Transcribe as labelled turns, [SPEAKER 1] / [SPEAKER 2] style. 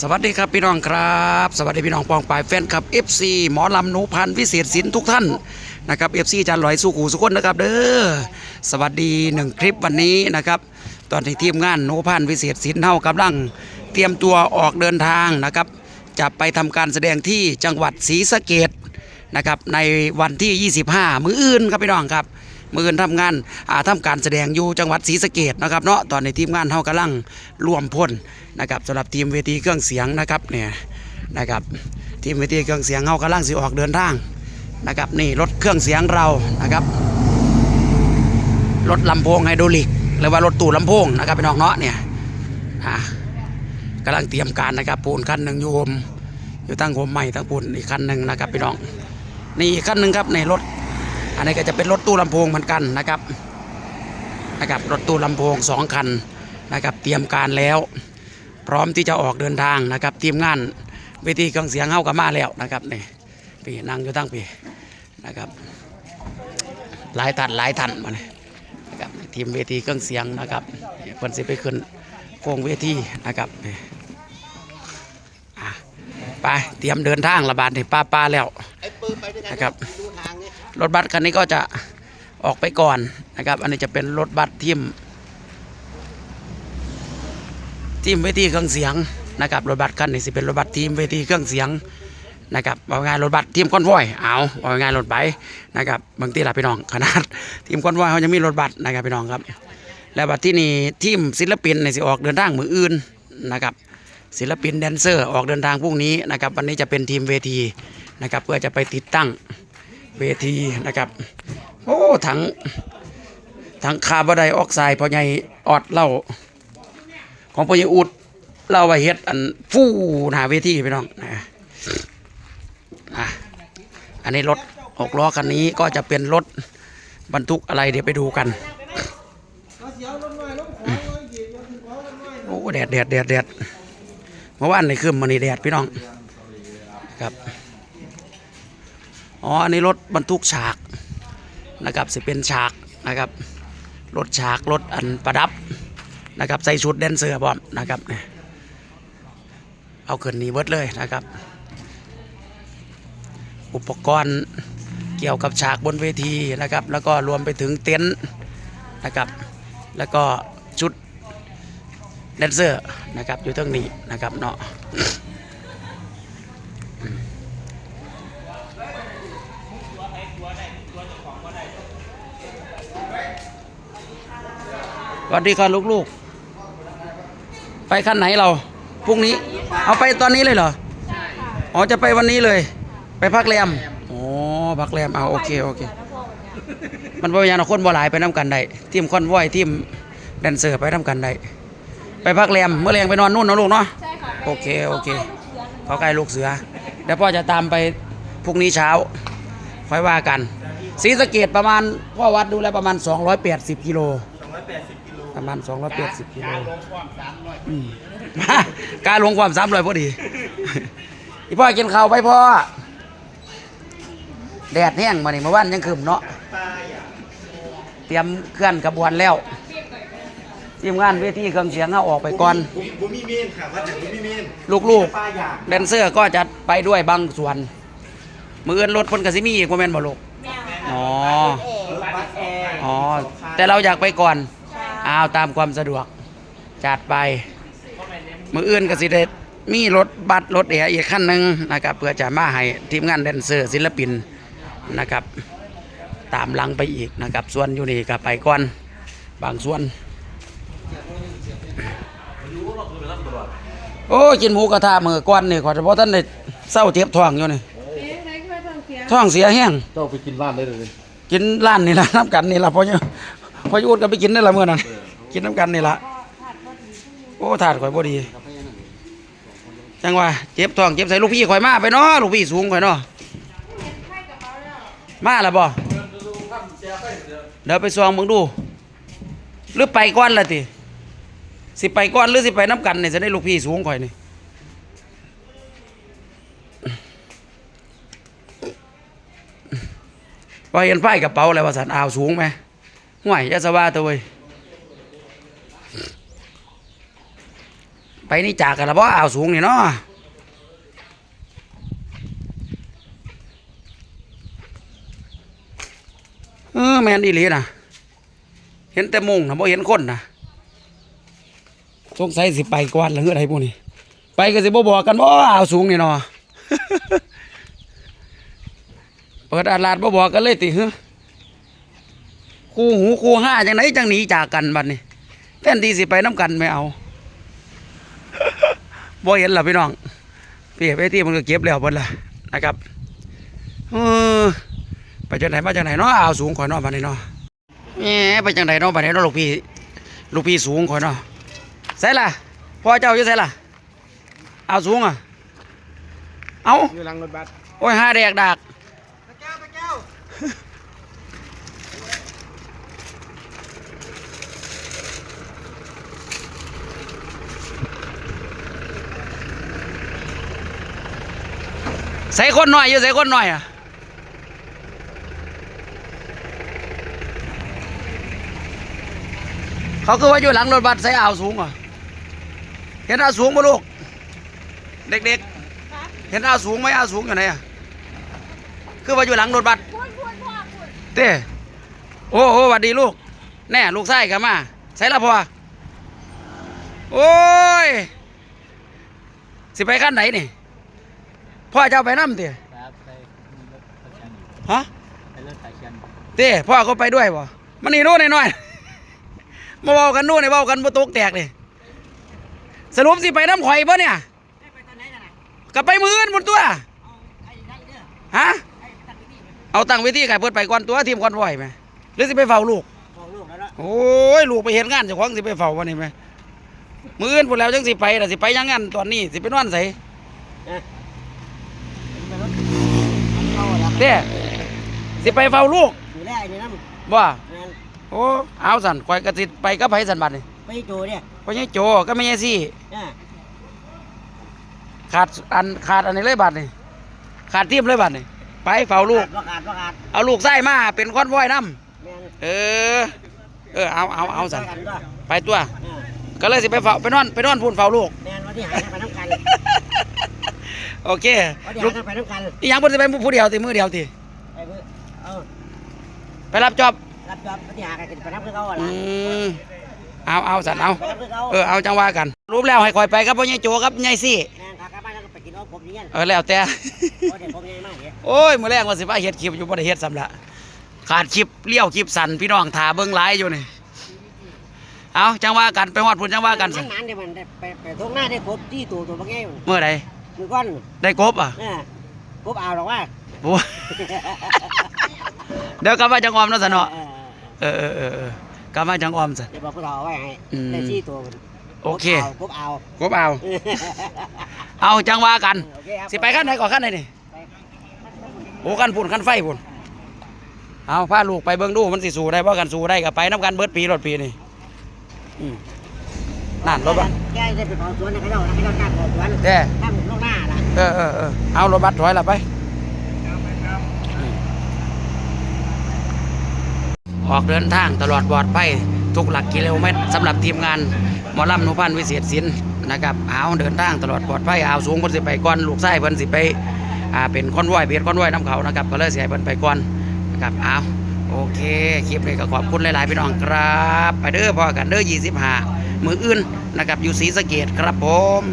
[SPEAKER 1] สวัสดีครับพี่น้องครับ สวัสดีพี่น้องปองปายแฟนคลับ FC หมอลำหนูพันธ์วิเศษสินทุกท่านนะครับ FC จานลอยสู้ขู่สุกคนนะครับเด้อสวัสดีหนึ่งคลิปวันนี้นะครับ ตอนที่ทีมงานหนูพันธ์วิเศษสินเฮากำลัง เตรียมตัวออกเดินทางนะครับ จะไปทำการแสดงที่จังหวัดศรีสะเกดนะครับในวันที่ 25 มื้ออื่นครับพี่น้องครับมืออื่นทำงานอ่าทำการแสดงอยู่จังหวัดศรีสะเกดนะครับเนาะตอนในทีมงานเฮากำลังรวมพล นะครับสำหรับทีมเวทีเครื่องเสียงนะครับเนี่ยนะครับทีมเวทีเครื่องเสียงเฮากำลังสิออกเดินทางนะครับนี่รถเครื่องเสียงเรานะครับรถลำโพงไฮดรอลิกหรือว่ารถตู้ลำโพงนะครับพี่น้องเนาะเนี่ยอ่ากำลังเตรียมการนะครับปูนคันหนึ่งอยู่โฮมอยู่ตั้งโฮมใหม่ตั้งปูนอีกคันหนึ่งนะครับพี่น้องนี่อีกคันหนึ่งครับในรถอันนี้ก็จะเป็นรถตู้ลำโพงเหมือนกันนะครับนะครับรถตู้ลำโพงสองคันนะครับเตรียมการแล้ว พร้อมที่จะออกเดินทางนะครับทีมงานเวทีเครื่องเสียงเข้ากับมาแล้วนะครับนี่พี่นั่งอยู่ตั้งพี่นะครับ หลายทันหลายทันมาเลยนะครับทีมเวทีเครื่องเสียงนะครับเพิ่นสิไปขึ้นโค้งเวทีนะครับไปเตรียมเดินทางระบาดในป้าป้าแล้ว
[SPEAKER 2] นะ
[SPEAKER 1] ครับรถบัสคันนี้ก็จะออกไปก่อนนะครับ อันนี้จะเป็นรถบัสทีม ทีมเวทีเครื่องเสียงนะครับรถบัสคันนี้สิเป็นรถบัสทีมเวทีเครื่องเสียงนะครับเอางานรถบัสทีมคอนวอยเอาเอางานรถไบนะครับบางทีหละพี่น้องขนาดทีมคอนวอยเขายังมีรถบัสนะครับพี่น้องครับ แล้วบัดที่นี่ทีมศิลปินในสิออกเดินทางมืออื่นนะครับศิลปินแดนเซอร์ออกเดินทางพรุ่งนี้นะครับวันนี้จะเป็นทีมเวทีนะครับเพื่อจะไปติดตั้งเวทีนะครับโอ้ถังถังคาร์บอนไดออกไซด์พอใหญ่ออดเหล่า ของพอใหญ่อุดเล่าไว้เฮ็ดอันฟู่หน้าเวทีพี่น้องนะอะอันนี้รถหกล้อคันนี้ก็จะเป็นรถบรรทุกอะไรเดี๋ยวไปดูกันโอ้แดดแดดแดดแดดเมื่อวานในคืนมันนี่แดดพี่น้องครับอ๋ออันนี้รถบรรทุกฉากนะครับสิเป็นฉากนะครับรถฉากรถอันประดับ นะครับใส่ชุดแดนเซอร์พร้อมนะครับเนี่ยเอาขึ้นนี้เบิดเลยนะครับ อุปกรณ์เกี่ยวกับฉากบนเวทีนะครับ แล้วก็รวมไปถึงเต็นท์นะครับ แล้วก็ชุดแดนเซอร์นะครับอยู่ตรงนี้นะครับเนาะสวัสดีครับลูกๆ ไปขั้นไหนเราพรุ่งนี้ เอาไปตอนนี้เลยเหรออ๋อจะไปวันนี้เลย ไปพักแรมอ๋อพักแรมเอาโอเคโอเค มันเป็นอย่างคนบ่หลายไปน้ำกันได้ทีมคอนวอยทีมแดนเซอร์ไปน้ำกันได้ไปพักแรมเมื่อแรงไปนอนนู่นเนาะลูกเนาะ
[SPEAKER 3] ใช่ค่ะ
[SPEAKER 1] โอเคโอเคเขาใกล้ลูกเสือเดี๋ยวพ่อจะตามไปพรุ่งนี้เช้าค่อยว่ากันศรีสะเกดประมาณพ่อวัดดูแล้วประมาณ 280 กิโล ประมาณ280กิโลอืมการลงความซ้ำเลยพอดีพี่พ่อกินข้าวไปพ่อ แดดแห้งมานี่เมื่อวานยังคืมเนาะ เตรียมเคลื่อนขบวนแล้วทีมงานเวทีเครื่องเสียงเอาออกไปก่อน
[SPEAKER 2] บุมีเมนค่ะวัดจากบุมีเมน
[SPEAKER 1] ลูก
[SPEAKER 2] ป้าอยาก
[SPEAKER 1] ๆแดนเซอร์ก็จะไปด้วยบางส่วน มืออื่นรถพนกสิมีอีกว่าแม่นบ่ลูกอ๋อ
[SPEAKER 2] เออบัสแอร์
[SPEAKER 1] อ๋อ แต่เราอยากไปก่อน อ้าวตามความสะดวก จัดไป มืออื่นก็สิได้มีรถบัสรถแอร์อีกคันหนึ่งนะครับ เพื่อจะมาให้ทีมงานแดนเซอร์ศิลปินนะครับ ตามหลังไปอีกนะครับ ส่วนอยู่นี่ก็ไปก่อนบางส่วน โอ้ยกินหมูกระทะมือก้อนนี่ขอเฉพาะท่านได้เศร้าเจ็บท้องอยู่นี่ท้องเสียแห้ง
[SPEAKER 2] เจ้าไปกินบ้านได้เลย
[SPEAKER 1] กินร้านนี่ละน้ำกันนี่ละพอเนี่ยพอยุดก็ไปกินได้ละเมื่อนั้น กินน้ำกันนี่ละโอ้ถาดข่อยบ่ดี จังว่าเจ็บท้องเจ็บใส่ลูกพี่ข่อยมาไปเนาะลูกพี่สูงข่อยเนาะมาแล้วบ่เดี๋ยวไปซองมึงดู หรือไปก้อนละติสิไปก้อนหรือสิไปน้ำกันนี่จะได้ลูกพี่สูงข่อยนี่ว่าเห็นไฟกระเป๋าอะไรว่าสันอ้าวสูงไหมห่วยอยาสว่าตัวเว้ย ไปนี่จากกันละบ่อ่าวสูงนี่เนาะเออแมนอีหลีนะเห็นแต่มุงนะบ่เห็นคนนะสงสัยสิไปกวนหรืออะไรพวกนี้ ไปก็สิบ่บอกกันบ่อ่าวสูงนี่เนาะเปิดอาลาดบ่บอกกันเลยติฮึคู่หูคู่ห้าจังไหนจังหนีจากกันบัดนี้แทนที่สิไปน้ำกันไม่เอา บ่เห็นล่ะพี่น้องพี่ไปที่มันก็เก็บแล้วเบิดล่ะนะครับเออไปจังไหนมาจังไหนเนาะอ่าวสูงข่อยเนาะบัดนี้เนาะแหมไปจังไหนเนาะบัดนี้เนาะลูกพี่ลูกพี่สูงข่อยเนาะใส่ล่ะพ่อเจ้าอยู่ใส่ล่ะอ่าวสูงอะเอา
[SPEAKER 2] อยู่หลังรถบัส
[SPEAKER 1] โอ้ยห้าแดกดัก
[SPEAKER 2] ตะแก้วตะแก้ว
[SPEAKER 1] ใส่คนหน่อยอยู่ใส่คนหน่อยอะเขาคือว่าอยู่หลังรถบัสใส่อ่าวสูงอะเห็นอ่าวสูงปะลูก เด็กๆ เห็นอ่าวสูงไหมอ่าวสูงอยู่ไหนอะคือว่าอยู่หลังรถบัสเต้โอ้โหหวัดดีลูก แน่ลูกไส้กันมาใส่ละพอโอ้ย สิไปขั้นไหนนี่ พ่อจะเอาไปน้ำเตี้ย
[SPEAKER 2] ครับไปรถตะเคียน
[SPEAKER 1] ฮะ
[SPEAKER 2] ไปรถตะเคียน
[SPEAKER 1] เตี้ยพ่อก็ไปด้วยบ่มันนี่นู่นหน่อยๆมาเว้ากันนู่นนี่เว้ากันบ่ตกแตกนี่สรุปสิไปน้ำข่อยบ่เนี่ยก็ไปมืออื่นหมดตัวฮะเอาตังเวทีไก่เพิ่นไปก่อนตัวทีมก่อนบ่อยไหมหรือสิไปเฝ้าลูกโอ้ยลูกไปเห็นงานเจ้าของสิไปเฝ้าวันนี้ไหมมืออื่นพูดแล้วจังสิไปแต่สิไปยังงานตอนนี้สิไปนอนใส่
[SPEAKER 2] ไปรถ เข้าละ
[SPEAKER 1] เต้สิไปเฝ้าลูก
[SPEAKER 2] อยู่แรกนี่นะ
[SPEAKER 1] บ่
[SPEAKER 2] แมน
[SPEAKER 1] โอ้เอาสันข่อยกระสิไปกับไผสันบัดนี่
[SPEAKER 2] ไปโจเนี่ย
[SPEAKER 1] พ่อใหญ่โจก็ไม่ใช่สิ
[SPEAKER 2] อ่า
[SPEAKER 1] ขาดอันขาดอันนี้เลยบัดนี่ขาดทีมเลยบัดนี่ไปเฝ้าลูก
[SPEAKER 2] ประกาศประกาศ
[SPEAKER 1] เอาลูกไส้มาเป็นคอนวอยน้
[SPEAKER 2] แมนำ
[SPEAKER 1] เออ เออเอาเอาเอาสัน
[SPEAKER 2] ไปกันด้วย
[SPEAKER 1] ไปตัว
[SPEAKER 2] อ่า
[SPEAKER 1] ก็เลยสิไปเฝ้าไปนอนไปนอนพูนเฝ้าลูก
[SPEAKER 2] แมนวันที่หายไปน้ำกัน
[SPEAKER 1] โอเค
[SPEAKER 2] วันที่
[SPEAKER 1] ลู
[SPEAKER 2] หากยไปน้ำกัน
[SPEAKER 1] อีหยังเพิ่นสิไปผู้เดียวติมือเดียวติ
[SPEAKER 2] ไปเพื่อเออ
[SPEAKER 1] ไปรับจอบ
[SPEAKER 2] รับจอบวันที่หายกันไปน้ำเพื่อเขา
[SPEAKER 1] อื
[SPEAKER 2] ละ
[SPEAKER 1] มเอาเอาสันเอา
[SPEAKER 2] ไปน้ำเพื่อเขา
[SPEAKER 1] เออเอาจังว่ากัน รูปแล้วให้คอยไปกับพ่อใหญ่โจกับใหญ่ซี่
[SPEAKER 2] แมนขากลับบ้านแล้วก็ไปกินอ้อมผมนี่ยัน
[SPEAKER 1] เออแล้วแต่
[SPEAKER 2] โอ้เด็กผมใหญ่มากเลย
[SPEAKER 1] โอ้ยมื้อแรกว่าสิว่าเฮ็ดคลิปอยู่บ่ได้เฮ็ดซ้ำละขาดคลิปเลี้ยวคลิปสั่นพี่น้องถ่าเบิ่งหลายอยู่นี่เอาจังว่ากันไปฮอดพุ่นจังว่ากันสิ
[SPEAKER 2] นานๆเดี๋ยวมันได้ไปไปทงหน้าได้ครบที่ตัวตัวบางแง่
[SPEAKER 1] เมื่อใด
[SPEAKER 2] มือก้อน
[SPEAKER 1] ได้กบอะ
[SPEAKER 2] เนี่ยกบเอาหรอกว่า
[SPEAKER 1] โอ้ยเดี๋ยวกลับมาจังออมเนาะซะเนาะ
[SPEAKER 2] เออ
[SPEAKER 1] เออเออเออเออกลับมาจังออมซะ
[SPEAKER 2] เดี๋ยวบอกผู้เฒ่าเอาไว้ให้
[SPEAKER 1] อืม
[SPEAKER 2] ได้ที่ตัวมัน
[SPEAKER 1] โอเค
[SPEAKER 2] กบเอา
[SPEAKER 1] กบเอา
[SPEAKER 2] กบเอา
[SPEAKER 1] เอาจังว่ากัน
[SPEAKER 2] โอเคครับ
[SPEAKER 1] สิไปขั้นไหนก่อนขั้นไหนนี่
[SPEAKER 2] ไป
[SPEAKER 1] โอ้ขั้นพุ่นขั้นไฟพุ่นเอาพาลูกไปเบิ่งดูมันสิสู้ได้บ่กันสู้ได้ก็ไปนํกันเบิดปีรถปีนี่อืม นั่นรถบัส
[SPEAKER 2] แกจะไปเผาสวนนะเขาเจ้านะเขาเจ้ากล้าเผาสวน
[SPEAKER 1] เด้
[SPEAKER 2] ถ้าหมุนลงหน้าล่ะ
[SPEAKER 1] เออเออเออเอารถบัสถอยละไปออกเดินทางตลอดปลอดภัยทุกหลักกิโลเมตรสำหรับทีมงานหมอลำนุพันธ์วิเศษศิลป์นะครับเอาเดินทางตลอดปลอดภัยเอาสูงเพิ่นสิไปก่อนลูกไส้เพิ่นสิไปอ่าเป็นคอนวอยเบียดคอนวอยน้ำเขานะครับก็เลยสิให้เพิ่นไปก่อนนะครับเอาโอเคคลิปนี้ก็ขอบคุณหลายๆพี่น้องครับ ไปเด้อพอกันเด้อ25 มืออื่นนะครับอยู่ศรีสะเกดครับผม